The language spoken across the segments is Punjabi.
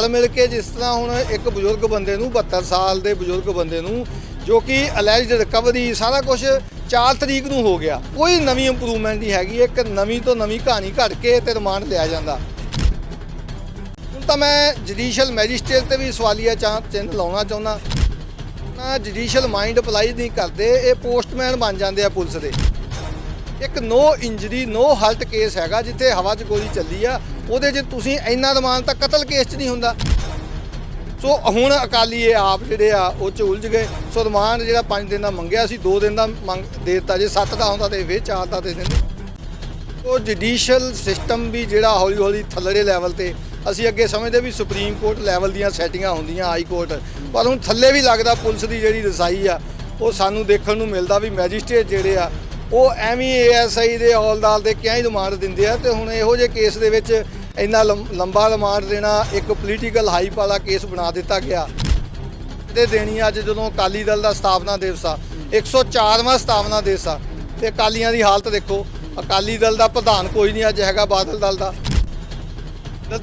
ਰਲ ਮਿਲ ਕੇ ਜਿਸ ਤਰ੍ਹਾਂ ਹੁਣ ਇੱਕ ਬਜ਼ੁਰਗ ਬੰਦੇ ਨੂੰ 72 ਸਾਲ ਦੇ ਬਜ਼ੁਰਗ ਬੰਦੇ ਨੂੰ ਜੋ ਕਿ ਅਲੈਜਡ ਰਿਕਵਰੀ ਸਾਰਾ ਕੁਝ 4 ਤਰੀਕ ਨੂੰ ਹੋ ਗਿਆ। ਕੋਈ ਨਵੀਂ ਇੰਪਰੂਵਮੈਂਟ ਨਹੀਂ ਹੈਗੀ, ਇੱਕ ਨਵੀਂ ਤੋਂ ਨਵੀਂ ਕਹਾਣੀ ਘੜ ਕੇ ਤੇ ਰਿਮਾਂਡ ਲਿਆ ਜਾਂਦਾ। ਹੁਣ ਤਾਂ ਮੈਂ ਜੁਡੀਸ਼ੀਅਲ ਮੈਜਿਸਟ੍ਰੇਟ ਤੇ ਵੀ ਸਵਾਲੀਆ ਚਾਂ, ਚਿੰਨ੍ਹ ਲਾਉਣਾ ਚਾਹੁੰਦਾ। ਨਾ ਜੁਡੀਸ਼ੀਅਲ ਮਾਈਂਡ ਅਪਲਾਈ ਨਹੀਂ ਕਰਦੇ, ਇਹ ਪੋਸਟਮੈਨ ਬਣ ਜਾਂਦੇ ਆ ਪੁਲਿਸ ਦੇ। ਇੱਕ ਨੋ ਇੰਜਰੀ ਨੋ ਹਲਟ ਕੇਸ ਹੈਗਾ, ਜਿੱਥੇ ਹਵਾ 'ਚ ਗੋਲੀ ਚੱਲੀ ਆ ਉਹਦੇ 'ਚ ਤੁਸੀਂ ਇੰਨਾ ਰਮਾਨ ਤਾਂ ਕਤਲ ਕੇਸ 'ਚ ਨਹੀਂ ਹੁੰਦਾ। ਸੋ ਹੁਣ ਅਕਾਲੀ ਇਹ ਆਪ ਜਿਹੜੇ ਆ, ਉਹ 'ਚ ਉਲਝ ਗਏ। ਸੋ ਰਮਾਨ ਜਿਹੜਾ 5 ਦਿਨ ਦਾ ਮੰਗਿਆ ਸੀ 2 ਦਿਨ ਦਾ ਮੰਗ ਦੇ ਦਿੱਤਾ ਜੇ 7 ਦਾ ਹੁੰਦਾ ਤੇ ਫਿਰ 4 ਦਾ ਦੇ ਦਿੰਦੇ ਉਹ ਜੁਡੀਸ਼ੀਅਲ ਸਿਸਟਮ ਵੀ ਜਿਹੜਾ ਹੌਲੀ ਹੌਲੀ ਥੱਲੜੇ ਲੈਵਲ ਤੇ, ਅਸੀਂ ਅੱਗੇ ਸਮਝਦੇ ਵੀ ਸੁਪਰੀਮ ਕੋਰਟ ਲੈਵਲ ਦੀਆਂ ਸੈਟਿੰਗਾਂ ਹੁੰਦੀਆਂ ਹਾਈ ਕੋਰਟ ਪਰ ਹੁਣ ਥੱਲੇ ਵੀ ਲੱਗਦਾ ਪੁਲਿਸ ਦੀ ਜਿਹੜੀ ਰਸਾਈ ਆ, ਉਹ ਸਾਨੂੰ ਦੇਖਣ ਨੂੰ ਮਿਲਦਾ ਵੀ ਮੈਜਿਸਟ੍ਰੇਟ ਜਿਹੜੇ ਆ, ਉਹ ਐਵੇਂ ਏਐਸਆਈ ਦੇ ਹੌਲਦਾਰ ਦੇ ਕਿਆਂ ਹੀ ਰਿਮਾਂਡ ਦਿੰਦੇ ਆ ਤੇ ਹੁਣ ਇਹੋ ਜਿਹੇ ਕੇਸ ਦੇ ਵਿੱਚ ਇੰਨਾ ਲੰਮ- ਲੰਬਾ ਰਿਮਾਂਡ ਦੇਣਾ ਇੱਕ ਪੋਲੀਟੀਕਲ ਹਾਈਪ ਵਾਲਾ ਕੇਸ ਬਣਾ ਦਿੱਤਾ ਗਿਆ। ਦੇ ਦੇਣੀ ਅੱਜ ਜਦੋਂ ਅਕਾਲੀ ਦਲ ਦਾ ਸਥਾਪਨਾ ਦਿਵਸ ਆ 104ਵਾਂ ਸਥਾਪਨਾ ਦਿਵਸ ਆ। ਤੇ ਅਕਾਲੀਆਂ ਦੀ ਹਾਲਤ ਦੇਖੋ, ਅਕਾਲੀ ਦਲ ਦਾ ਪ੍ਰਧਾਨ ਕੋਈ ਨਹੀਂ ਅੱਜ ਹੈਗਾ ਬਾਦਲ ਦਲ ਦਾ।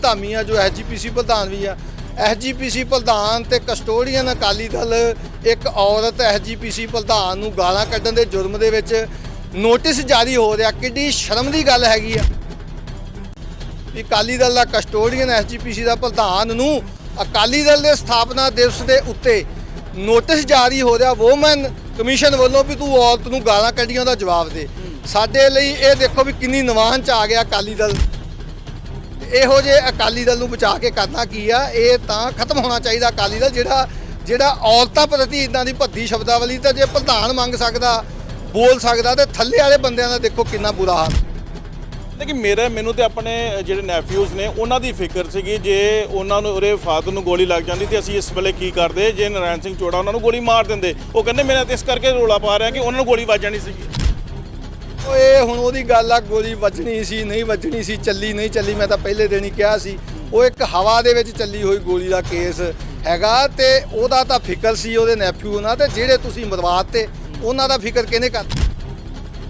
ਧਾਮੀ ਆ ਜੋ ਐਸਜੀਪੀਸੀ ਪ੍ਰਧਾਨ ਵੀ ਆ। ਐਸਜੀਪੀਸੀ ਪ੍ਰਧਾਨ ਤੇ ਕਸਟੋਡੀਅਨ ਅਕਾਲੀ ਦਲ ਇੱਕ ਔਰਤ ਐਸਜੀਪੀਸੀ ਪ੍ਰਧਾਨ ਨੂੰ ਗਾਲਾਂ ਕੱਢਣ ਦੇ ਜੁਰਮ ਦੇ ਵਿੱਚ ਨੋਟਿਸ ਜਾਰੀ ਹੋ ਰਿਹਾ। ਕਿੱਡੀ ਸ਼ਰਮ ਦੀ ਗੱਲ ਹੈਗੀ ਆ। ਵੀ ਅਕਾਲੀ ਦਲ ਦਾ ਕਸਟੋਡੀਅਨ ਐਸਜੀਪੀਸੀ ਦਾ ਪ੍ਰਧਾਨ ਨੂੰ ਅਕਾਲੀ ਦਲ ਦੇ ਸਥਾਪਨਾ ਦਿਵਸ ਦੇ ਉੱਤੇ ਨੋਟਿਸ ਜਾਰੀ ਹੋ ਰਿਹਾ। ਵੋਮਨ ਕਮਿਸ਼ਨ ਵੱਲੋਂ ਵੀ ਤੂੰ ਔਰਤ ਨੂੰ ਗਾਲਾਂ ਕੱਢੀਆਂ ਦਾ ਜਵਾਬ ਦੇ। ਸਾਡੇ ਲਈ ਇਹ ਦੇਖੋ ਵੀ ਕਿੰਨੀ ਨਿਵਾਨ ਚ ਆ ਗਿਆ ਅਕਾਲੀ ਦਲ। ਇਹੋ ਜੇ ਅਕਾਲੀ ਦਲ ਨੂੰ ਬਚਾ ਕੇ ਕਰਨਾ ਕੀ ਆ? ਇਹ ਤਾਂ ਖਤਮ ਹੋਣਾ ਚਾਹੀਦਾ ਅਕਾਲੀ ਦਲ, ਜਿਹੜਾ ਜਿਹੜਾ ਔਰਤਾਂ ਪ੍ਰਤੀ ਇਦਾਂ ਦੀ ਭੱਦੀ ਸ਼ਬਦਾਵਲੀ ਤਾਂ ਜੇ ਪ੍ਰਧਾਨ ਮੰਗ ਸਕਦਾ, ਬੋਲ ਸਕਦਾ ਤੇ ਥੱਲੇ ਵਾਲੇ ਬੰਦਿਆਂ ਦਾ ਦੇਖੋ ਕਿੰਨਾ ਬੁਰਾ ਹਾਲ। ਲੇਕਿਨ ਮੇਰੇ, ਮੈਨੂੰ ਤੇ ਆਪਣੇ ਜਿਹੜੇ ਨੈਫਿਊਜ਼ ਨੇ, ਉਹਨਾਂ ਦੀ ਫਿਕਰ ਸੀਗੀ ਜੇ ਉਹਨਾਂ ਨੂੰ, ਉਹਦੇ ਫਾਦਰ ਨੂੰ ਗੋਲੀ ਲੱਗ ਜਾਂਦੀ ਤੇ ਅਸੀਂ ਇਸ ਵੇਲੇ ਕੀ ਕਰਦੇ? ਜੇ ਨਰਾਇਣ ਸਿੰਘ ਚੋੜਾ ਉਹਨਾਂ ਨੂੰ ਗੋਲੀ ਮਾਰ ਦਿੰਦੇ। ਉਹ ਕਹਿੰਦੇ, ਮੇਰਾ ਤੇ ਇਸ ਕਰਕੇ ਰੋਲਾ ਪਾ ਰਿਹਾ ਕਿ ਉਹਨਾਂ ਨੂੰ ਗੋਲੀ ਵੱਜ ਜਾਣੀ ਸੀਗੀ। ਉਹ ਇਹ ਹੁਣ ਉਹਦੀ ਗੱਲ ਆ, ਗੋਲੀ ਵੱਜਣੀ ਸੀ, ਨਹੀਂ ਵੱਜਣੀ ਸੀ, ਚੱਲੀ ਨਹੀਂ ਚੱਲੀ, ਮੈਂ ਤਾਂ ਪਹਿਲੇ ਦਿਨ ਹੀ ਕਿਹਾ ਸੀ। ਉਹ ਇੱਕ ਹਵਾ ਦੇ ਵਿੱਚ ਚੱਲੀ ਹੋਈ ਗੋਲੀ ਦਾ ਕੇਸ ਹੈਗਾ ਤੇ ਉਹਦਾ ਤਾਂ ਫਿਕਰ ਸੀ ਉਹਦੇ ਨੈਫਿਊ ਨਾਲ ਤੇ ਜਿਹੜੇ ਤੁਸੀਂ ਮਰਵਾਤ ਤੇ ਉਹਨਾਂ ਦਾ ਫਿਕਰ ਕਿਹਨੇ ਕਰ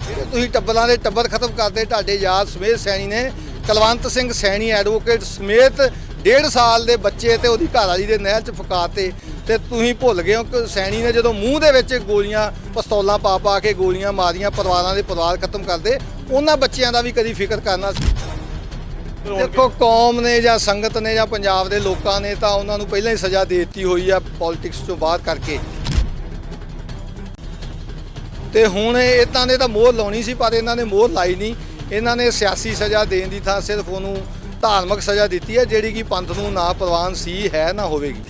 ਤੁਸੀਂ ਟੱਬਰਾਂ ਦੇ ਟੱਬਰ ਖਤਮ ਕਰਦੇ, ਤੁਹਾਡੇ ਯਾਦ ਸਮੇਤ ਸੈਣੀ ਨੇ ਕਲਵੰਤ ਸਿੰਘ ਸੈਣੀ ਐਡਵੋਕੇਟ ਸਮੇਤ ਡੇਢ ਸਾਲ ਦੇ ਬੱਚੇ ਤੇ ਉਹਦੀ ਘਰਵਾਲੀ ਦੇ ਨਹਿਰ 'ਚ ਫੁਕਾਤੇ ਤੇ ਤੁਸੀਂ ਭੁੱਲ ਗਏ ਹੋ ਕਿ ਸੈਣੀ ਨੇ ਜਦੋਂ ਮੂੰਹ ਦੇ ਵਿੱਚ ਗੋਲੀਆਂ, ਪਿਸਤੌਲਾਂ ਪਾ ਪਾ ਕੇ ਗੋਲੀਆਂ ਮਾਰੀਆਂ, ਪਰਿਵਾਰਾਂ ਦੇ ਪਰਿਵਾਰ ਖਤਮ ਕਰਦੇ, ਉਹਨਾਂ ਬੱਚਿਆਂ ਦਾ ਵੀ ਕਦੀ ਫਿਕਰ ਕਰਨਾ ਸੀ? ਦੇਖੋ, ਕੌਮ ਨੇ ਜਾਂ ਸੰਗਤ ਨੇ ਜਾਂ ਪੰਜਾਬ ਦੇ ਲੋਕਾਂ ਨੇ ਤਾਂ ਉਹਨਾਂ ਨੂੰ ਪਹਿਲਾਂ ਹੀ ਸਜ਼ਾ ਦੇ ਦਿੱਤੀ ਹੋਈ ਆ ਪੋਲਿਟਿਕਸ ਤੋਂ ਬਾਹਰ ਕਰਕੇ। ਤੇ ਹੁਣ ਇਹ ਤਾਂ ਨੇ ਤਾਂ ਮੋਹਰ ਲਾਉਣੀ ਸੀ, ਪਰ ਇਹਨਾਂ ਨੇ ਮੋਹਰ ਲਾਈ ਨਹੀਂ। ਇਹਨਾਂ ਨੇ ਸਿਆਸੀ ਸਜ਼ਾ ਦੇਣ ਦੀ ਥਾਂ ਸਿਰਫ ਉਹਨੂੰ ਧਾਰਮਿਕ ਸਜ਼ਾ ਦਿੱਤੀ ਹੈ, ਜਿਹੜੀ ਕਿ ਪੰਥ ਨੂੰ ਨਾ ਪ੍ਰਵਾਨ ਸੀ, ਹੈ, ਨਾ ਹੋਵੇਗੀ।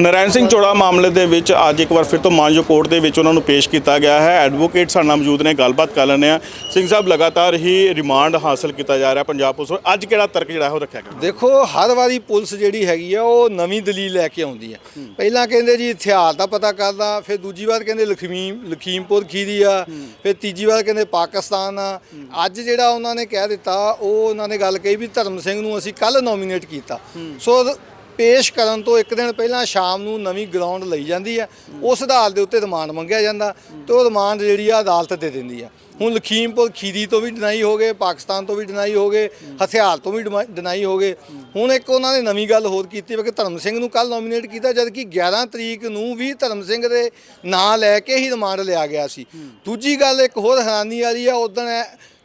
ਨਰਾਇਣ ਸਿੰਘ ਚੋੜਾ ਮਾਮਲੇ ਦੇ ਵਿੱਚ ਅੱਜ ਇੱਕ ਵਾਰ ਫਿਰ ਤੋਂ ਮਾਨਜੋ ਕੋਰਟ ਦੇ ਵਿੱਚ ਉਹਨਾਂ ਨੂੰ ਪੇਸ਼ ਕੀਤਾ ਗਿਆ ਹੈ। ਐਡਵੋਕੇਟ ਸਾਡੇ ਨਾਲ ਮੌਜੂਦ ਨੇ ਗੱਲਬਾਤ ਕਰ ਲੈਂਦੇ ਆ ਸਿੰਘ ਸਾਹਿਬ ਲਗਾਤਾਰ ਹੀ ਰਿਮਾਂਡ ਹਾਸਲ ਕੀਤਾ ਜਾ ਰਿਹਾ ਪੰਜਾਬ ਪੁਲਿਸ ਵੱਲੋਂ। ਅੱਜ ਕਿਹੜਾ ਤਰਕ ਜਿਹੜਾ ਉਹ ਰੱਖਿਆ ਗਿਆ? ਦੇਖੋ ਹਰ ਵਾਰੀ ਪੁਲਿਸ ਜਿਹੜੀ ਹੈਗੀ ਆ ਉਹ ਨਵੀਂ ਦਲੀਲ ਲੈ ਕੇ ਆਉਂਦੀ ਆ। ਪਹਿਲਾਂ ਕਹਿੰਦੇ ਜੀ ਹਥਿਆਰ ਦਾ ਪਤਾ ਕਰਦਾ ਫਿਰ ਦੂਜੀ ਵਾਰ ਕਹਿੰਦੇ ਲਖਮੀਮ ਲਖੀਮਪੁਰ ਖੀਰੀ ਆ ਫਿਰ ਤੀਜੀ ਵਾਰ ਕਹਿੰਦੇ ਪਾਕਿਸਤਾਨ ਆ। ਅੱਜ ਜਿਹੜਾ ਉਹਨਾਂ ਨੇ ਕਹਿ ਦਿੱਤਾ ਉਹ ਉਹਨਾਂ ਨੇ ਗੱਲ ਕਹੀ ਵੀ ਧਰਮ ਸਿੰਘ ਨੂੰ ਅਸੀਂ ਕੱਲ ਨੋਮੀਨੇਟ ਕੀਤਾ। ਸੋ ਪੇਸ਼ ਕਰਨ ਤੋਂ ਇੱਕ ਦਿਨ ਪਹਿਲਾਂ ਸ਼ਾਮ ਨੂੰ ਨਵੀਂ ਗਰਾਊਂਡ ਲਈ ਜਾਂਦੀ ਹੈ। ਉਸ ਆਧਾਰ ਦੇ ਉੱਤੇ ਰਿਮਾਂਡ ਮੰਗਿਆ ਜਾਂਦਾ ਤੇ ਉਹ ਰਿਮਾਂਡ ਜਿਹੜੀ ਆ ਅਦਾਲਤ ਦੇ ਦਿੰਦੀ ਆ। ਹੁਣ ਲਖੀਮਪੁਰ ਖੀਰੀ ਤੋਂ ਵੀ ਡਿਨਾਈ ਹੋ ਗਏ, ਪਾਕਿਸਤਾਨ ਤੋਂ ਵੀ ਡਿਨਾਈ ਹੋ ਗਏ, ਹਥਿਆਰ ਤੋਂ ਵੀ ਡਿਨਾਈ ਹੋ ਗਏ। ਹੁਣ ਇੱਕ ਉਹਨਾਂ ਨੇ ਨਵੀਂ ਗੱਲ ਹੋਰ ਕੀਤੀ ਵੀ ਕਿ ਧਰਮ ਸਿੰਘ ਨੂੰ ਕੱਲ ਨੋਮੀਨੇਟ ਕੀਤਾ ਜਦ ਕਿ 11 ਤਰੀਕ ਨੂੰ ਵੀ ਧਰਮ ਸਿੰਘ ਦੇ ਨਾਂ ਲੈ ਕੇ ਹੀ ਰਿਮਾਂਡ ਲਿਆ ਗਿਆ ਸੀ। ਦੂਜੀ ਗੱਲ ਇੱਕ ਹੋਰ ਹੈਰਾਨੀ ਵਾਲੀ ਆ ਉਦੋਂ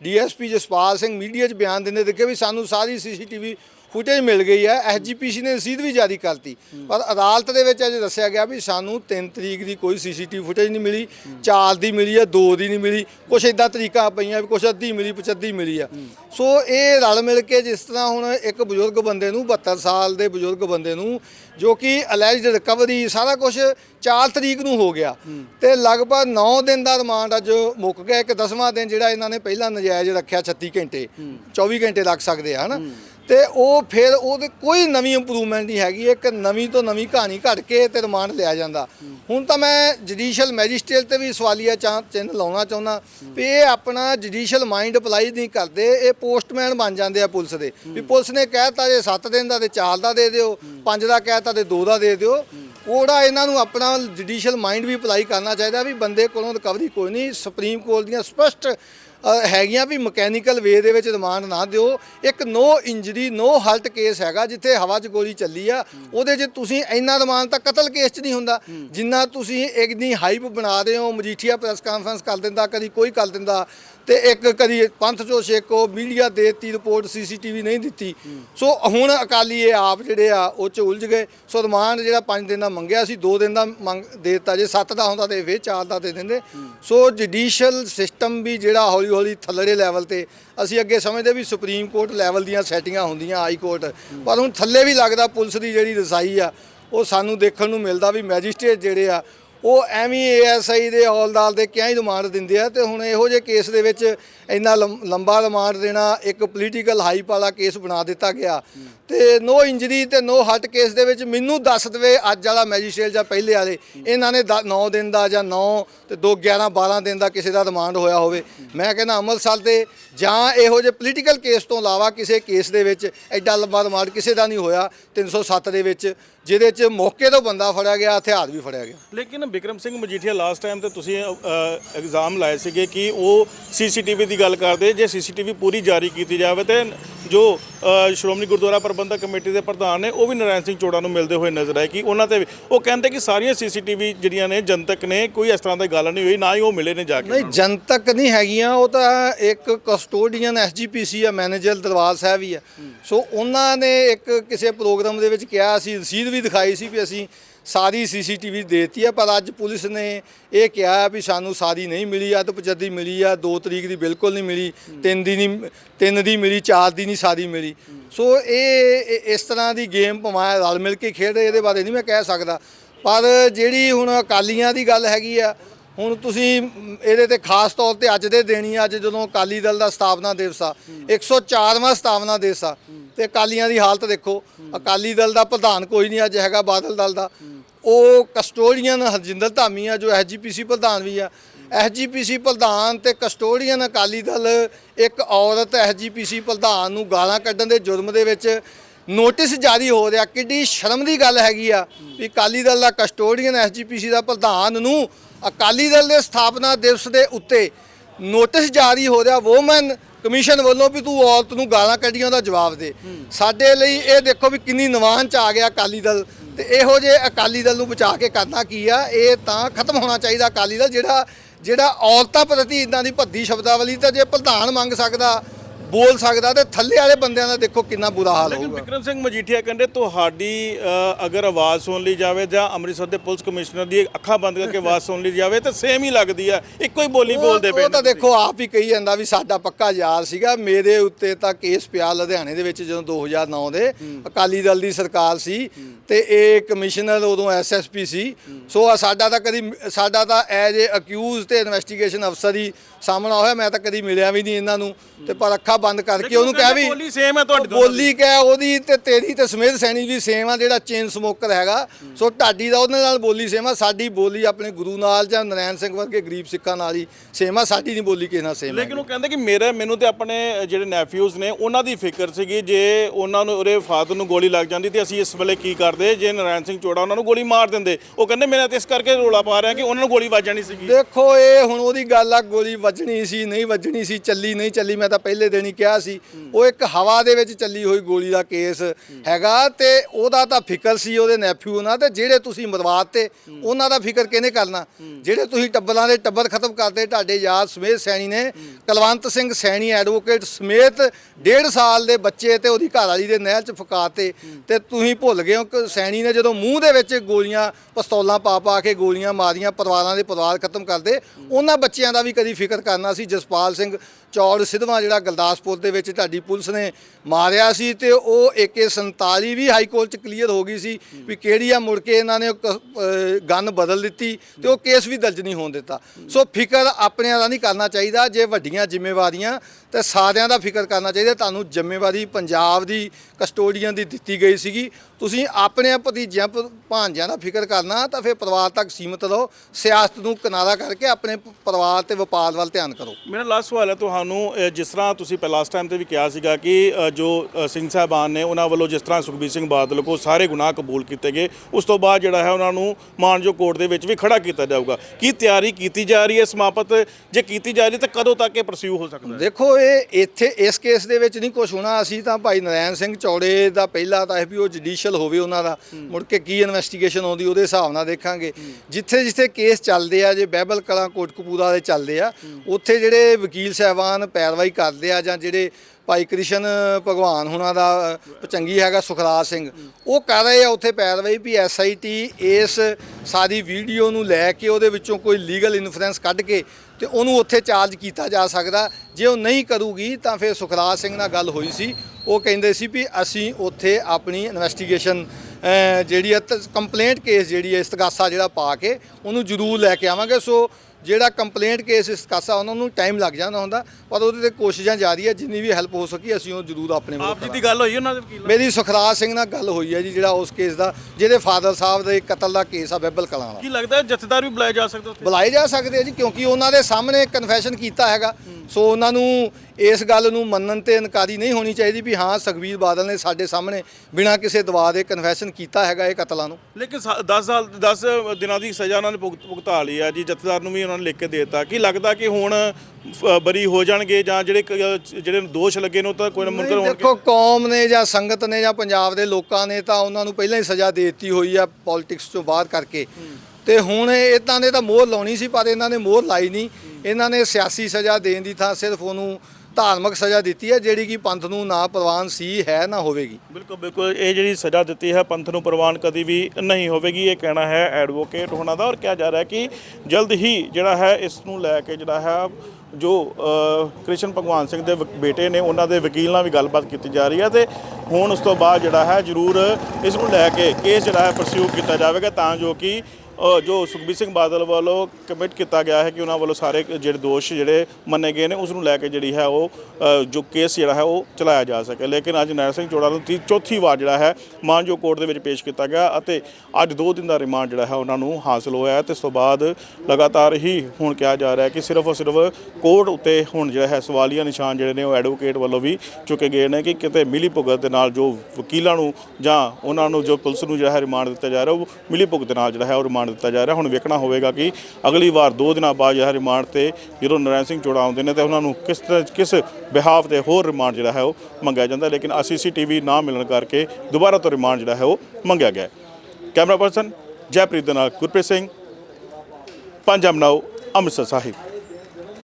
ਡੀਐਸਪੀ ਜਸਪਾਲ ਸਿੰਘ ਮੀਡੀਆ 'ਚ ਬਿਆਨ ਦਿੰਦੇ ਦੇਖੇ ਵੀ ਸਾਨੂੰ ਸਾਰੀ ਸੀਸੀਟੀਵੀ ਫੁਟੇਜ ਮਿਲ ਗਈ ਹੈ ਐਸਜੀਪੀਸੀ ਨੇ ਰਸੀਦ ਵੀ ਜਾਰੀ ਕਰਤੀ। ਪਰ ਅਦਾਲਤ ਦੇ ਵਿੱਚ ਅਜੇ ਦੱਸਿਆ ਗਿਆ ਵੀ ਸਾਨੂੰ 3 ਤਰੀਕ ਦੀ ਕੋਈ ਸੀਸੀਟੀਵੀ ਫੁਟੇਜ ਨਹੀਂ ਮਿਲੀ 4 ਦੀ ਮਿਲੀ ਹੈ 2 ਦੀ ਨਹੀਂ ਮਿਲੀ ਕੁਛ ਇਦਾਂ ਤਰੀਕਾ ਪਈਆਂ ਵੀ ਕੁਛ ਅੱਧੀ ਮਿਲੀ ਪਚੱਧੀ ਮਿਲੀ ਆ ਸੋ ਇਹ ਰਲ ਮਿਲ ਕੇ ਜਿਸ ਤਰ੍ਹਾਂ ਹੁਣ ਇੱਕ ਬਜ਼ੁਰਗ ਬੰਦੇ ਨੂੰ 72 ਸਾਲ ਦੇ ਬਜ਼ੁਰਗ ਬੰਦੇ ਨੂੰ ਜੋ ਕਿ ਅਲੈਜਡ ਰਿਕਵਰੀ ਸਾਰਾ ਕੁਝ 4 ਤਰੀਕ ਨੂੰ ਹੋ ਗਿਆ। ਤੇ ਲਗਭਗ 9 ਦਿਨ ਦਾ ਰਿਮਾਂਡ ਅੱਜ ਮੁੱਕ ਗਿਆ ਇੱਕ 10ਵਾਂ ਦਿਨ ਜਿਹੜਾ ਇਹਨਾਂ ਨੇ ਪਹਿਲਾਂ ਨਜਾਇਜ਼ ਰੱਖਿਆ 36 ਘੰਟੇ 24 ਘੰਟੇ ਰੱਖ ਸਕਦੇ ਆ ਹਨਾ? ਤੇ ਉਹ ਫਿਰ ਉਹਦੇ ਕੋਈ ਨਵੀਂ ਇੰਪਰੂਵਮੈਂਟ ਨਹੀਂ ਹੈਗੀ, ਇੱਕ ਨਵੀਂ ਤੋਂ ਨਵੀਂ ਕਹਾਣੀ ਘੜ ਕੇ ਤੇ ਰਿਮਾਂਡ ਲਿਆ ਜਾਂਦਾ। ਹੁਣ ਤਾਂ ਮੈਂ ਜੁਡੀਸ਼ੀਅਲ ਮੈਜਿਸਟ੍ਰੇਟ ਤੇ ਵੀ ਸਵਾਲੀਆ ਚਾਂ ਚਿੰਨ੍ਹ ਲਾਉਣਾ ਚਾਹੁੰਦਾ, ਵੀ ਇਹ ਆਪਣਾ ਜੁਡੀਸ਼ੀਅਲ ਮਾਈਂਡ ਅਪਲਾਈ ਨਹੀਂ ਕਰਦੇ, ਇਹ ਪੋਸਟਮੈਨ ਬਣ ਜਾਂਦੇ ਆ ਪੁਲਿਸ ਦੇ। ਵੀ ਪੁਲਿਸ ਨੇ ਕਹਿਤਾ ਜੇ 7 ਦਿਨ ਦਾ ਤੇ 4 ਦਾ ਦੇ ਦਿਓ 5 ਦਾ ਕਹਿਤਾ ਤੇ 2 ਦਾ ਦੇ ਦਿਓ। ਉਹਦਾ ਇਹਨਾਂ ਨੂੰ ਆਪਣਾ ਜੁਡੀਸ਼ੀਅਲ ਮਾਈਂਡ ਵੀ ਅਪਲਾਈ ਕਰਨਾ ਚਾਹੀਦਾ ਵੀ ਬੰਦੇ ਕੋਲੋਂ ਰਿਕਵਰੀ ਕੋਈ ਨਹੀਂ ਸੁਪਰੀਮ ਕੋਰਟ ਦੀਆਂ ਸਪਸ਼ਟ ਹੈਗੀਆਂ ਵੀ ਮਕੈਨੀਕਲ ਵੇ ਦੇ ਵਿੱਚ ਰਿਮਾਂਡ ਨਾ ਦਿਓ। ਇੱਕ ਨੋ ਇੰਜਰੀ, ਨੋ ਹਲਟ ਕੇਸ ਹੈਗਾ, ਜਿੱਥੇ ਹਵਾ 'ਚ ਗੋਲੀ ਚੱਲੀ ਆ, ਉਹਦੇ 'ਚ ਤੁਸੀਂ ਇੰਨਾ ਰਿਮਾਂਡ ਤਾਂ ਕਤਲ ਕੇਸ 'ਚ ਨਹੀਂ ਹੁੰਦਾ। ਜਿੰਨਾ ਤੁਸੀਂ ਇੱਕਨੀ ਹਾਈਪ ਬਣਾ ਰਹੇ ਹੋ, ਮਜੀਠੀਆ ਪ੍ਰੈਸ ਕਾਨਫਰੰਸ ਕਰ ਦਿੰਦਾ, ਕਦੀ ਕੋਈ ਕਰ ਦਿੰਦਾ। ਤੇ ਇੱਕ ਕਦੀ ਪੰਥ ਚੋ ਛੇਕੋ ਮੀਡੀਆ ਦੇਤੀ, ਰਿਪੋਰਟ, ਸੀਸੀਟੀਵੀ ਨਹੀਂ ਦਿੱਤੀ। ਸੋ ਹੁਣ ਅਕਾਲੀ ਇਹ ਆਪ ਜਿਹੜੇ ਆ, ਉਹ ਚ ਉਲਝ ਗਏ। ਸੋ ਰਿਮਾਂਡ ਜਿਹੜਾ 5 ਦਿਨ ਦਾ ਮੰਗਿਆ ਸੀ 2 ਦਿਨ ਦਾ ਮੰਗ ਦੇ ਦਿੱਤਾ ਜੇ 7 ਦਾ ਹੁੰਦਾ ਤੇ ਫਿਰ 4 ਦਾ ਦੇ ਦਿੰਦੇ। ਸੋ ਜੁਡੀਸ਼ੀਅਲ ਸਿਸਟਮ ਵੀ ਜਿਹੜਾ ਹੌਲੀ ਹੌਲੀ ਥੱਲੜੇ ਲੈਵਲ ਤੇ, ਅਸੀਂ ਅੱਗੇ ਸਮਝਦੇ ਵੀ ਸੁਪਰੀਮ ਕੋਰਟ ਲੈਵਲ ਦੀਆਂ ਸੈਟਿੰਗਾਂ ਹੁੰਦੀਆਂ, ਹਾਈ ਕੋਰਟ। ਪਰ ਹੁਣ ਥੱਲੇ ਵੀ ਲੱਗਦਾ ਪੁਲਿਸ ਦੀ ਜਿਹੜੀ ਰਸਾਈ ਆ, ਉਹ ਸਾਨੂੰ ਦੇਖਣ ਨੂੰ ਮਿਲਦਾ ਵੀ ਮੈਜਿਸਟ੍ਰੇਟ ਜਿਹੜੇ ਆ ਉਹ ਐਵੇਂ ਏਐਸਆਈ ਦੇ ਹੌਲਦਾਰ ਦੇ ਕਿਹਾ ਹੀ ਰਿਮਾਂਡ ਦਿੰਦੇ ਆ ਤੇ ਹੁਣ ਇਹੋ ਜਿਹੇ ਕੇਸ ਦੇ ਵਿੱਚ ਇੰਨਾ ਲੰ- ਲੰਬਾ ਰਿਮਾਂਡ ਦੇਣਾ ਇੱਕ ਪੋਲੀਟੀਕਲ ਹਾਈਪ ਵਾਲਾ ਕੇਸ ਬਣਾ ਦਿੱਤਾ ਗਿਆ। ਤੇ ਨੋ ਇੰਜਰੀ ਤੇ ਨੋ ਹਰਟ ਕੇਸ ਦੇ ਵਿੱਚ ਮੈਨੂੰ ਦੱਸ ਦਵੇ ਅੱਜ ਵਾਲਾ ਮੈਜਿਸਟ੍ਰੇਟ ਜਾਂ ਪਹਿਲੇ ਵਾਲੇ, ਇਹਨਾਂ ਨੇ 9 ਦਿਨ ਦਾ ਜਾਂ 9 ਤੇ 2 11 12 ਦਿਨ ਦਾ ਕਿਸੇ ਦਾ ਰਿਮਾਂਡ ਹੋਇਆ ਹੋਵੇ। ਮੈਂ ਕਹਿੰਦਾ ਅੰਮ੍ਰਿਤਸਰ ਦੇ ਜਾਂ ਇਹੋ ਜਿਹੇ ਪੋਲੀਟੀਕਲ ਕੇਸ ਤੋਂ ਇਲਾਵਾ ਕਿਸੇ ਕੇਸ ਦੇ ਵਿੱਚ ਐਡਾ ਲੰਬਾ ਰਿਮਾਂਡ ਕਿਸੇ ਦਾ ਨਹੀਂ ਹੋਇਆ 307 ਦੇ ਵਿੱਚ। ਜਿਹਦੇ 'ਚ ਮੌਕੇ ਤੋਂ ਬੰਦਾ ਫੜਿਆ ਗਿਆ ਹਥਿਆਰ ਵੀ ਫੜਿਆ ਗਿਆ। ਲੇਕਿਨ ਵਿਕਰਮ ਸਿੰਘ ਮਜੀਠੀਆ ਲਾਸਟ ਟਾਈਮ ਤੇ ਤੁਸੀਂ ਐਗਜ਼ਾਮ ਲਾਏ ਸੀਗੇ ਕਿ ਉਹ ਸੀਸੀਟੀਵੀ ਦੀ ਗੱਲ ਕਰਦੇ ਜੇ ਸੀਸੀਟੀਵੀ ਪੂਰੀ ਜਾਰੀ ਕੀਤੀ ਜਾਵੇ ਤੇ ਜੋ ਸ਼੍ਰੋਮਣੀ ਗੁਰਦੁਆਰਾ ਪ੍ਰਬੰਧਕ ਕਮੇਟੀ ਦੇ ਪ੍ਰਧਾਨ ਨੇ ਉਹ ਵੀ ਨਰਾਇਣ ਸਿੰਘ ਚੋੜਾ ਨੂੰ ਮਿਲਦੇ ਹੋਏ ਨਜ਼ਰ ਆਏ ਕਿ ਉਹਨਾਂ ਤੇ ਉਹ ਕਹਿੰਦੇ ਕਿ ਸਾਰੀਆਂ ਸੀਸੀਟੀਵੀ ਜਿਹੜੀਆਂ ਨੇ ਜਨਤਕ ਨੇ ਕੋਈ ਇਸ ਤਰ੍ਹਾਂ ਦੀ ਗੱਲ ਨਹੀਂ ਹੋਈ ਨਾ ਹੀ ਉਹ ਮਿਲੇ ਨੇ ਜਾ ਕੇ। ਨਹੀਂ ਜਨਤਕ ਨਹੀਂ ਹੈਗੀਆਂ ਉਹ ਤਾਂ ਇੱਕ ਕਸਟੋਡੀਅਨ ਐਸਜੀਪੀਸੀ ਆ ਮੈਨੇਜਰ ਦਰਬਾਰ ਸਾਹਿਬ ਹੀ ਆ। ਸੋ ਉਹਨਾਂ ਨੇ ਇੱਕ ਕਿਸੇ ਪ੍ਰੋਗਰਾਮ ਦੇ ਵਿੱਚ ਕਿਹਾ ਸੀ ਰਸੀਦ ਵੀ ਦਿਖਾਈ ਸੀ ਵੀ ਅਸੀਂ ਸਾਰੀ ਸੀਸੀਟੀਵੀ ਦੇਤੀ ਆ, ਪਰ ਅੱਜ ਪੁਲਿਸ ਨੇ ਇਹ ਕਿਹਾ ਵੀ ਸਾਨੂੰ ਸਾਰੀ ਨਹੀਂ ਮਿਲੀ ਆ ਤਾਂ ਪਚੱਦੀ ਮਿਲੀ ਆ 2 ਤਰੀਕ ਦੀ ਬਿਲਕੁਲ ਨਹੀਂ ਮਿਲੀ, ਤਿੰਨ ਦੀ ਨਹੀਂ, ਤਿੰਨ ਦੀ ਮਿਲੀ, ਚਾਰ ਦੀ ਨਹੀਂ ਸਾਰੀ ਮਿਲੀ। ਸੋ ਇਹ ਇਸ ਤਰ੍ਹਾਂ ਦੀ ਗੇਮ ਭਾਵੇਂ ਰਲ ਮਿਲ ਕੇ ਖੇਡ ਰਹੇ, ਇਹਦੇ ਬਾਰੇ ਨਹੀਂ ਮੈਂ ਕਹਿ ਸਕਦਾ। ਪਰ ਜਿਹੜੀ ਹੁਣ ਅਕਾਲੀਆਂ ਦੀ ਗੱਲ ਹੈਗੀ ਆ ਹੁਣ ਤੁਸੀਂ ਇਹਦੇ ਤੇ ਖਾਸ ਤੌਰ ਤੇ ਅੱਜ ਦੇ ਦੇਣੀ ਅੱਜ ਜਦੋਂ ਅਕਾਲੀ ਦਲ ਦਾ ਸਥਾਪਨਾ ਦਿਵਸ ਆ 104ਵਾਂ ਸਥਾਪਨਾ ਦਿਵਸ ਆ ਤੇ ਅਕਾਲੀਆਂ ਦੀ ਹਾਲਤ ਦੇਖੋ ਅਕਾਲੀ ਦਲ ਦਾ ਪ੍ਰਧਾਨ ਕੋਈ ਨਹੀਂ ਅੱਜ ਹੈਗਾ ਬਾਦਲ ਦਲ ਦਾ। ਉਹ ਕਸਟੋਡੀਅਨ ਹਰਜਿੰਦਰ ਧਾਮੀ ਆ ਜੋ ਐਸਜੀਪੀਸੀ ਪ੍ਰਧਾਨ ਵੀ ਆ। ਐਸਜੀਪੀਸੀ ਪ੍ਰਧਾਨ ਤੇ ਕਸਟੋਡੀਅਨ ਅਕਾਲੀ ਦਲ ਇੱਕ ਔਰਤ ਐਸਜੀਪੀਸੀ ਪ੍ਰਧਾਨ ਨੂੰ ਗਾਲਾਂ ਕੱਢਣ ਦੇ ਜੁਰਮ ਦੇ ਵਿੱਚ ਨੋਟਿਸ ਜਾਰੀ ਹੋ ਰਿਹਾ ਕਿੱਡੀ ਸ਼ਰਮ ਦੀ ਗੱਲ ਹੈਗੀ ਆ ਵੀ ਅਕਾਲੀ ਦਲ ਦਾ ਕਸਟੋਡੀਅਨ ਐਸਜੀਪੀਸੀ ਦਾ ਪ੍ਰਧਾਨ ਨੂੰ ਅਕਾਲੀ ਦਲ ਦੇ ਸਥਾਪਨਾ ਦਿਵਸ ਦੇ ਉੱਤੇ ਨੋਟਿਸ ਜਾਰੀ ਹੋ ਰਿਹਾ। ਵੋਮਨ ਕਮਿਸ਼ਨ ਵੱਲੋਂ ਵੀ ਤੂੰ ਔਰਤ ਨੂੰ ਗਾਲਾਂ ਕੱਢੀਆਂ ਉਹਦਾ ਜਵਾਬ ਦੇ। ਸਾਡੇ ਲਈ ਇਹ ਦੇਖੋ ਵੀ ਕਿੰਨੀ ਨਿਵਾਨ ਚ ਆ ਗਿਆ ਅਕਾਲੀ ਦਲ। ਤੇ ਇਹੋ ਜੇ ਅਕਾਲੀ ਦਲ ਨੂੰ ਬਚਾ ਕੇ ਕਰਨਾ ਕੀ ਆ? ਇਹ ਤਾਂ ਖਤਮ ਹੋਣਾ ਚਾਹੀਦਾ ਅਕਾਲੀ ਦਲ ਜਿਹੜਾ ਜਿਹੜਾ ਔਰਤਾਂ ਪ੍ਰਤੀ ਇਦਾਂ ਦੀ ਭੱਦੀ ਸ਼ਬਦਾਵਲੀ ਤਾਂ ਜੇ ਪ੍ਰਧਾਨ ਮੰਗ ਸਕਦਾ ਬੋਲ ਸਕਦਾ ਤੇ ਥੱਲੇ ਵਾਲੇ ਬੰਦਿਆਂ ਦਾ ਦੇਖੋ ਕਿੰਨਾ ਬੁਰਾ ਹਾਲ ਲੇਕਿਨ ਹੋਊਗਾ। ਵਿਕਰਮ ਸਿੰਘ ਮਜੀਠੀਆ ਕਹਿੰਦੇ ਤੁਹਾਡੀ ਅ, ਅਗਰ ਆਵਾਜ਼ ਸੁਣ ਲਈ ਜਾਵੇ ਜਾਂ ਅੰਮ੍ਰਿਤਸਰ ਦੇ ਪੁਲਿਸ ਕਮਿਸ਼ਨਰ ਦੀ ਅੱਖਾਂ ਬੰਦ ਕਰਕੇ ਆਵਾਜ਼ ਸੁਣ ਲਈ ਜਾਵੇ ਤਾਂ ਸੇਮ ਹੀ ਲੱਗਦੀ ਆ। ਇੱਕੋ ਹੀ ਬੋਲੀ ਬੋਲਦੇ ਉਹ ਪਏ ਉਹ ਤਾਂ ਨੇ ਦੇਖੋ ਆਪ ਹੀ ਕਹੀ ਜਾਂਦਾ ਵੀ ਸਾਡਾ ਪੱਕਾ ਯਾਰ ਸੀਗਾ। ਮੇਰੇ ਉੱਤੇ ਤਾਂ ਕੇਸ ਪਿਆ ਲੁਧਿਆਣੇ ਦੇ ਵਿੱਚ ਜਦੋਂ 2009 ਦੇ। ਅਕਾਲੀ ਦਲ ਦੀ ਸਰਕਾਰ ਸੀ ਤੇ ਇਹ ਕਮਿਸ਼ਨਰ ਉਦੋਂ ਐਸਐਸਪੀ ਸੀ। ਸੋ ਆ ਸਾਡਾ ਤਾਂ ਕਦੀ ਸਾਡਾ ਤਾਂ ਐਜ ਏ ਅਕਿਊਜ਼ ਤੇ ਇਨਵੈਸਟੀਗੇਸ਼ਨ ਅਫਸਰ ਹੀ ਸਾਹਮਣਾ ਹੋਇਆ ਮੈਂ ਤਾਂ ਕਦੀ ਮਿਲਿਆ ਵੀ ਨਹੀਂ ਇਹਨਾਂ ਨੂੰ। ਤੇ ਪਰ ਅੱਖਾਂ ਬੰਦ ਕਰਕੇ ਉਹਨੂੰ ਕਹਿ ਵੀ ਬੋਲੀ ਸੇਮ ਹੈ ਤੁਹਾਡੀ ਬੋਲੀ ਕਹਿ ਉਹਦੀ ਤੇ ਤੇਰੀ ਤੇ ਸਮੇਧ ਸੈਣੀ ਵੀ ਸੇਮ ਆ ਜਿਹੜਾ ਚੇਨ ਸਮੋਕਰ ਹੈਗਾ। ਸੋ ਢਾਡੀ ਦਾ ਉਹਦੇ ਨਾਲ ਬੋਲੀ ਸੇਮ ਆ ਸਾਡੀ ਬੋਲੀ ਆਪਣੇ ਗੁਰੂ ਨਾਲ ਜਾਂ ਨਰੈਣ ਸਿੰਘ ਵਰਗੇ ਗਰੀਬ ਸਿੱਖਾਂ ਨਾਲ ਹੀ ਸੇਮ ਆ ਸਾਡੀ ਨਹੀਂ ਬੋਲੀ ਕਿਸੇ ਨਾਲ ਸੇਮ ਲੇਕਿਨ ਉਹ ਕਹਿੰਦੇ ਕਿ ਮੇਰਾ ਮੈਨੂੰ ਤੇ ਆਪਣੇ ਜਿਹੜੇ ਨੈਫਿਊਜ਼ ਨੇ ਉਹਨਾਂ ਦੀ ਫਿਕਰ ਸੀਗੀ ਜੇ ਉਹਨਾਂ ਨੂੰ ਉਹਦੇ ਫਾਦਰ ਨੂੰ ਗੋਲੀ ਲੱਗ ਜਾਂਦੀ ਤੇ ਅਸੀਂ ਇਸ ਵੇਲੇ ਕੀ ਕਰਦੇ ਜੇ ਨਰਾਇਣ ਸਿੰਘ ਚੋੜਾ ਉਹਨਾਂ ਨੂੰ ਗੋਲੀ ਮਾਰ ਦਿੰਦੇ। ਉਹ ਕਹਿੰਦੇ ਮੇਰਾ ਤੇ ਇਸ ਕਰਕੇ ਰੋਲਾ ਪਾ ਰਿਹਾ ਕਿ ਉਹਨਾਂ ਨੂੰ ਗੋਲੀ ਵੱਜ ਜਾਣੀ ਸੀਗੀ। ਦੇਖੋ ਇਹ ਹੁਣ ਉਹਦੀ ਗੱਲ ਆ ਗੋਲੀ ਵੱਜਣੀ ਸੀ, ਨਹੀਂ ਵੱਜਣੀ ਸੀ, ਚੱਲੀ, ਨਹੀਂ ਚੱਲੀ, ਮੈਂ ਤਾਂ ਪਹਿਲੇ ਦਿਨ ਹੀ ਕਿਹਾ ਸੀ। ਉਹ ਇੱਕ ਹਵਾ ਦੇ ਵਿੱਚ ਚੱਲੀ ਹੋਈ ਗੋਲੀ ਦਾ ਕੇਸ ਹੈਗਾ ਤੇ ਉਹਦਾ ਤਾਂ ਫਿਕਰ ਸੀ ਉਹਦੇ ਨੈਫਿਊ ਨਾਲ ਤੇ ਜਿਹੜੇ ਤੁਸੀਂ ਮਰਵਾਤ ਤੇ ਉਹਨਾਂ ਦਾ ਫਿਕਰ ਕਿਹਨੇ ਕਰਨਾ? ਜਿਹੜੇ ਤੁਸੀਂ ਟੱਬਰਾਂ ਦੇ ਟੱਬਰ ਖਤਮ ਕਰਦੇ, ਤੁਹਾਡੇ ਯਾਦ ਸਮੇਤ ਸੈਣੀ ਨੇ, ਕੁਲਵੰਤ ਸਿੰਘ ਸੈਣੀ, ਐਡਵੋਕੇਟ ਸਮੇਤ ਡੇਢ ਸਾਲ ਦੇ ਬੱਚੇ ਤੇ ਉਹਦੀ ਘਰ ਵਾਲੀ ਦੇ ਨਹਿਰ ਚ ਫੁਕਾਤੇ ਤੇ ਤੁਸੀਂ ਭੁੱਲ ਗਏ ਹੋ ਕਿ ਸੈਣੀ ਨੇ ਜਦੋਂ ਮੂੰਹ ਦੇ ਵਿੱਚ ਗੋਲੀਆਂ, ਪਿਸਤੌਲਾਂ ਪਾ ਪਾ ਕੇ ਗੋਲੀਆਂ ਮਾਰੀਆਂ, ਪਰਿਵਾਰਾਂ ਦੇ ਪਰਿਵਾਰ ਖਤਮ ਕਰਦੇ, ਉਹਨਾਂ ਬੱਚਿਆਂ ਦਾ ਵੀ ਕਦੀ ਫਿਕਰ ਕਰਨਾ ਸੀ, ਜਸਪਾਲ ਸਿੰਘ ਚੌੜ ਸਿੱਧਵਾਂ ਜਿਹੜਾ ਗੁਰਦਾਸਪੁਰ ਦੇ ਵਿੱਚ ਤੁਹਾਡੀ ਪੁਲਿਸ ਨੇ ਮਾਰਿਆ ਸੀ ਤੇ ਉਹ AK47 ਵੀ ਹਾਈ ਕੋਰਟ ਚ ਕਲੀਅਰ ਹੋ ਗਈ ਸੀ ਵੀ ਕਿਹੜੀ ਆ, ਮੁੜ ਕੇ ਇਹਨਾਂ ਨੇ ਉਹ ਗਨ ਬਦਲ ਦਿੱਤੀ ਤੇ ਉਹ ਕੇਸ ਵੀ ਦਰਜ ਨਹੀਂ ਹੋਣ ਦਿੱਤਾ। ਸੋ ਫਿਕਰ ਆਪਣਿਆਂ ਦਾ ਨਹੀਂ ਕਰਨਾ ਚਾਹੀਦਾ, ਜੇ ਵੱਡੀਆਂ ਜ਼ਿੰਮੇਵਾਰੀਆਂ ਤੇ ਸਾਰਿਆਂ ਦਾ ਫਿਕਰ ਕਰਨਾ ਚਾਹੀਦਾ। ਤੁਹਾਨੂੰ ਜ਼ਿੰਮੇਵਾਰੀ ਪੰਜਾਬ ਦੀ ਕਸਟੋਡੀਅਨ ਦੀ ਦਿੱਤੀ ਗਈ ਸੀਗੀ। ਤੁਸੀਂ ਆਪਣੇ ਭਤੀਜਿਆਂ ਭਾਂਜਿਆਂ ਦਾ ਫਿਕਰ ਕਰਨਾ ਤਾਂ ਫਿਰ ਪਰਿਵਾਰ ਤੱਕ ਸੀਮਿਤ ਰਹੋ। ਸਿਆਸਤ ਨੂੰ ਕਿਨਾਰਾ ਕਰਕੇ ਆਪਣੇ ਪਰਿਵਾਰ ਤੇ ਵਪਾਰ ਵੱਲ ਧਿਆਨ ਕਰੋ। ਮੇਰਾ ਲਾਸਟ ਸਵਾਲ ਹੈ ਤੁਹਾਨੂੰ ਜਿਸ ਤਰ੍ਹਾਂ ਤੁਸੀਂ ਪਹਿਲਾਂ ਲਾਸਟ ਟਾਈਮ ਤੇ ਵੀ ਕਿਹਾ ਸੀਗਾ ਕਿ ਜੋ ਸਿੰਘ ਸਾਹਿਬਾਨ ਨੇ ਉਹਨਾਂ ਵੱਲੋਂ ਜਿਸ ਤਰ੍ਹਾਂ ਸੁਖਬੀਰ ਸਿੰਘ ਬਾਦਲ ਕੋ ਸਾਰੇ ਗੁਨਾਹ ਕਬੂਲ ਕੀਤੇ ਗਏ ਉਸ ਤੋਂ ਬਾਅਦ ਜਿਹੜਾ ਹੈ ਉਹਨਾਂ ਨੂੰ ਮਾਨਜੋ ਕੋਰਟ ਦੇ ਵਿੱਚ ਵੀ ਖੜਾ ਕੀਤਾ ਜਾਊਗਾ। ਕੀ ਤਿਆਰੀ ਕੀਤੀ ਜਾ ਰਹੀ ਹੈ ਸਮਾਪਤ? ਜੇ ਕੀਤੀ ਜਾ ਰਹੀ ਤਾਂ ਕਦੋਂ ਤੱਕ ਇਹ ਪਰਸਿਊ ਹੋ ਸਕਦਾ ਹੈ? ਦੇਖੋ ਇਹ ਇੱਥੇ ਇਸ ਕੇਸ ਦੇ ਵਿੱਚ ਨਹੀਂ ਕੁਝ ਹੋਣਾ। ਅਸੀਂ ਤਾਂ ਭਾਈ ਨਰੈਣ ਸਿੰਘ ਚੌੜੇ ਦਾ ਪਹਿਲਾ ਤਾਂ ਇਹ ਵੀ ਉਹ ਜੁਡੀਸ਼ੀਅਲ ਹੋਵੇ ਉਹਨਾਂ ਦਾ। ਮੁੜ ਕੇ ਕੀ ਇਨਵੈਸਟੀਗੇਸ਼ਨ ਆਉਂਦੀ ਉਹਦੇ ਹਿਸਾਬ ਨਾਲ ਦੇਖਾਂਗੇ। ਜਿੱਥੇ ਜਿੱਥੇ ਕੇਸ ਚੱਲਦੇ ਆ ਜੇ ਬਹਿਬਲ ਕਲਾਂ ਕੋਟਕਪੂਰਾ ਦੇ ਚੱਲਦੇ ਆ ਉੱਥੇ ਜਿਹੜੇ ਵਕੀਲ ਸਾਹਿਬਾਨ ਪੈਰਵਾਈ ਕਰਦੇ ਆ ਜਾਂ ਜਿਹੜੇ ਭਾਈ ਕ੍ਰਿਸ਼ਨ ਭਗਵਾਨ ਹੁਣਾਂ ਦਾ ਚੰਗੀ ਹੈਗਾ ਸੁਖਰਾਜ ਸਿੰਘ। ਉਹ ਕਰ ਰਹੇ ਆ ਉੱਥੇ ਪੈਰਵਾਈ ਵੀ ਐਸਆਈਟੀ ਇਸ ਸਾਰੀ ਵੀਡੀਓ ਨੂੰ ਲੈ ਕੇ ਉਹਦੇ ਵਿੱਚੋਂ ਕੋਈ ਲੀਗਲ ਇਨਫਲੂਐਂਸ ਕੱਢ ਕੇ ਤੇ ਉਹਨੂੰ ਉੱਥੇ ਚਾਰਜ ਕੀਤਾ ਜਾ ਸਕਦਾ। ਜੇ ਉਹ ਨਹੀਂ ਕਰੂਗੀ ਤਾਂ ਫਿਰ ਸੁਖਰਾਜ ਸਿੰਘ ਨਾਲ ਗੱਲ ਹੋਈ ਸੀ। ਉਹ ਕਹਿੰਦੇ ਸੀ ਵੀ ਅਸੀਂ ਉੱਥੇ ਆਪਣੀ ਇਨਵੈਸਟੀਗੇਸ਼ਨ ਜਿਹੜੀ ਹੈ ਕੰਪਲੇਂਟ ਕੇਸ ਜਿਹੜੀ ਹੈ ਇਸਤਗਾਸਾ ਜਿਹੜਾ ਪਾ ਕੇ ਉਹਨੂੰ ਜ਼ਰੂਰ ਲੈ ਕੇ ਆਵਾਂਗੇ। ਸੋ ਜਿਹੜਾ ਕੰਪਲੇਂਟ ਕੇਸ ਇਸਤਗਾਸਾ ਉਹਨਾਂ ਨੂੰ ਟਾਈਮ ਲੱਗ ਜਾਂਦਾ ਹੁੰਦਾ ਪਰ ਉਹਦੇ ਤੇ ਕੋਸ਼ਿਸ਼ਾਂ ਜਾਰੀ ਹੈ ਜਿੰਨੀ ਵੀ ਹੈਲਪ ਹੋ ਸਕੀ ਅਸੀਂ ਉਹ ਜ਼ਰੂਰ ਆਪਣੇ ਵੱਲੋਂ ਆਪ ਜੀ ਦੀ ਗੱਲ ਹੋਈ ਉਹਨਾਂ ਦੇ ਵਕੀਲ ਨਾਲ? ਮੇਰੀ ਸੁਖਰਾਜ ਸਿੰਘ ਨਾਲ ਗੱਲ ਹੋਈ ਹੈ ਜੀ ਜਿਹੜਾ ਉਸ ਕੇਸ ਦਾ ਜਿਹਦੇ ਫਾਦਰ ਸਾਹਿਬ ਦੇ ਕਤਲ ਦਾ ਕੇਸ ਆ ਬਹਿਬਲ ਕਲਾਂ ਦਾ ਕੀ ਲੱਗਦਾ ਹੈ ਜਥੇਦਾਰ ਵੀ ਬੁਲਾਇਆ ਜਾ ਸਕਦਾ ਉੱਥੇ? ਬੁਲਾਏ ਜਾ ਸਕਦੇ ਆ ਜੀ ਕਿਉਂਕਿ ਉਹਨਾਂ ਦੇ ਸਾਹਮਣੇ ਕਨਫੈਸ਼ਨ ਕੀਤਾ ਹੈਗਾ। ਸੋ ਉਹਨਾਂ ਨੂੰ ਇਸ ਗੱਲ ਨੂੰ ਮੰਨਣ ਤੇ ਇਨਕਾਰੀ ਨਹੀਂ ਹੋਣੀ ਚਾਹੀਦੀ ਵੀ ਹਾਂ ਸੁਖਬੀਰ ਬਾਦਲ ਨੇ ਸਾਡੇ ਸਾਹਮਣੇ ਬਿਨਾਂ ਕਿਸੇ ਦਵਾ ਦੇ ਕਨਫੈਸ਼ਨ ਕੀਤਾ ਹੈਗਾ ਇਹ ਕਤਲਾਂ ਨੂੰ। ਲੇਕਿਨ 10 ਸਾਲ 10 ਦਿਨਾਂ ਦੀ ਸਜ਼ਾ ਉਹਨਾਂ ਨੇ ਭੁਗਤ- ਲਈ ਆ ਜੀ ਜਥੇਦਾਰ ਨੂੰ ਵੀ ਉਹਨਾਂ ਨੇ ਲਿਖ ਕੇ ਦੇ ਦਿੱਤਾ। ਕੀ ਲੱਗਦਾ ਕਿ ਹੁਣ ਬਰੀ ਹੋ ਜਾਣਗੇ ਜਾਂ ਜਿਹੜੇ ਜਿਹੜੇ ਦੋਸ਼ ਲੱਗੇ ਨੇ ਉਹ ਤਾਂ ਕੋਈ ਨਾ ਮੁਨਕਰ ਹੋਣਗੇ? ਦੇਖੋ ਕੌਮ ਨੇ ਜਾਂ ਸੰਗਤ ਨੇ ਜਾਂ ਪੰਜਾਬ ਦੇ ਲੋਕਾਂ ਨੇ ਤਾਂ ਉਹਨਾਂ ਨੂੰ ਪਹਿਲਾਂ ਹੀ ਸਜ਼ਾ ਦੇ ਦਿੱਤੀ ਹੋਈ ਆ ਪੋਲਿਟਿਕਸ ਤੋਂ ਬਾਹਰ ਕਰਕੇ। ਤੇ ਹੁਣ ਇਦਾਂ ਦੇ ਤਾਂ ਮੋਹਰ ਲਾਉਣੀ ਸੀ ਪਰ ਇਹਨਾਂ ਨੇ ਮੋਹਰ ਲਾਈ ਨਹੀਂ। ਇਹਨਾਂ ਨੇ ਸਿਆਸੀ ਸਜ਼ਾ ਦੇਣ ਦੀ ਥਾਂ ਸਿਰਫ ਉਹਨੂੰ ਧਾਰਮਿਕ ਸਜ਼ਾ ਦਿੱਤੀ ਹੈ, ਜਿਹੜੀ ਕਿ ਪੰਥ ਨੂੰ ਨਾ ਪ੍ਰਵਾਨ ਸੀ, ਹੈ, ਨਾ ਹੋਵੇਗੀ। ਬਿਲਕੁਲ ਬਿਲਕੁਲ, ਇਹ ਜਿਹੜੀ ਸਜ਼ਾ ਦਿੱਤੀ ਹੈ, ਪੰਥ ਨੂੰ ਪ੍ਰਵਾਨ ਕਦੀ ਵੀ ਨਹੀਂ ਹੋਵੇਗੀ, ਇਹ ਕਹਿਣਾ ਹੈ ਐਡਵੋਕੇਟ ਹੋਣਾ ਦਾ। ਔਰ ਕਿਹਾ ਜਾ ਰਿਹਾ ਕਿ ਜਲਦ ਹੀ ਜਿਹੜਾ ਹੈ, ਇਸ ਨੂੰ ਲੈ ਕੇ ਜਿਹੜਾ ਹੈ, ਜੋ ਕ੍ਰਿਸ਼ਨ ਭਗਵਾਨ ਸਿੰਘ ਦੇ ਵਕ- ਬੇਟੇ ਨੇ, ਉਹਨਾਂ ਦੇ ਵਕੀਲ ਨਾਲ ਵੀ ਗੱਲਬਾਤ ਕੀਤੀ ਜਾ ਰਹੀ ਹੈ ਤੇ ਹੁਣ ਉਸ ਤੋਂ ਬਾਅਦ ਜਿਹੜਾ ਹੈ, ਜ਼ਰੂਰ ਇਸ ਨੂੰ ਲੈ ਕੇ ਕੇਸ ਜਿਹੜਾ ਹੈ ਪਰਸਿਊ ਕੀਤਾ ਜਾਵੇਗਾ, ਤਾਂ ਜੋ ਕਿ ਜੋ ਸੁਖਬੀਰ ਸਿੰਘ ਬਾਦਲ ਵੱਲੋਂ ਕਮਿਟ ਕੀਤਾ ਗਿਆ ਹੈ ਕਿ ਉਹਨਾਂ ਵੱਲੋਂ ਸਾਰੇ ਜਿਹੜੇ ਦੋਸ਼ ਜਿਹੜੇ ਮੰਨੇ ਗਏ ਨੇ ਉਸ ਨੂੰ ਲੈ ਕੇ ਜਿਹੜੀ ਹੈ ਉਹ ਜੋ ਕੇਸ ਜਿਹੜਾ ਹੈ ਉਹ ਚਲਾਇਆ ਜਾ ਸਕੇ। ਲੇਕਿਨ ਅੱਜ ਨੈਰ ਸਿੰਘ ਚੋੜਾ ਨੂੰ ਤੀ- ਚੌਥੀ ਵਾਰ ਜਿਹੜਾ ਹੈ ਮਾਨਜੋ ਕੋਰਟ ਦੇ ਵਿੱਚ ਪੇਸ਼ ਕੀਤਾ ਗਿਆ ਅਤੇ ਅੱਜ 2 ਦਿਨ ਦਾ ਰਿਮਾਂਡ ਜਿਹੜਾ ਹੈ ਉਹਨਾਂ ਨੂੰ ਹਾਸਲ ਹੋਇਆ ਹੈ ਤੇ ਇਸ ਤੋਂ ਬਾਅਦ ਲਗਾਤਾਰ ਹੀ ਹੁਣ ਕਿਹਾ ਜਾ ਰਿਹਾ ਕਿ ਸਿਰਫ ਔਰ ਸਿਰਫ ਕੋਰਟ ਉੱਤੇ ਹੁਣ ਜਿਹੜਾ ਹੈ ਸਵਾਲੀਆ ਨਿਸ਼ਾਨ ਜਿਹੜੇ ਨੇ ਉਹ ਐਡਵੋਕੇਟ ਵੱਲੋਂ ਵੀ ਚੁੱਕੇ ਗਏ ਨੇ ਕਿ ਕਿਤੇ ਮਿਲੀ ਭੁਗਤ ਦੇ ਨਾਲ ਜੋ ਵਕੀਲਾਂ ਨੂੰ ਜਾਂ ਉਹਨਾਂ ਨੂੰ ਜੋ ਪੁਲਿਸ ਨੂੰ ਜਿਹੜਾ ਹੈ ਰਿਮਾਂਡ ਦਿੱਤਾ ਜਾ ਰਿਹਾ, ਉਹ ਮਿਲੀ ਭੁਗਤ ਨਾਲ ਜਿਹੜਾ ਹੈ ਉਹ ਰਿਮਾਂਡ ਦਿੱਤਾ ਜਾ ਰਿਹਾ। ਹੁਣ ਵੇਖਣਾ ਹੋਵੇਗਾ ਕਿ ਅਗਲੀ ਵਾਰ 2 ਦਿਨਾਂ ਬਾਅਦ ਜਿਹੜਾ ਰਿਮਾਂਡ ਤੇ ਜਦੋਂ ਨਰੈਣ ਸਿੰਘ ਚੋੜਾ ਆਉਂਦੇ ਨੇ ਤੇ ਉਹਨਾਂ ਨੂੰ ਕਿਸ ਤਰ੍ਹਾਂ ਕਿਸ ਬਿਹਾਫ ਤੇ ਹੋਰ ਰਿਮਾਂਡ ਜਿਹੜਾ ਹੈ ਉਹ ਮੰਗਿਆ ਜਾਂਦਾ। ਲੇਕਿਨ ਸੀਸੀਟੀਵੀ ਨਾ ਮਿਲਣ ਕਰਕੇ ਦੁਬਾਰਾ ਤੋਂ ਰਿਮਾਂਡ ਜਿਹੜਾ ਹੈ ਉਹ ਮੰਗਿਆ ਗਿਆ। ਕੈਮਰਾ ਪਰਸਨ ਜੈਪ੍ਰੀਤ ਦੇ ਨਾਲ ਗੁਰਪ੍ਰੀਤ ਸਿੰਘ। ਪੰਜਾਬ ਨਾਓ ਅੰਮ੍ਰਿਤਸਰ ਸਾਹਿਬ।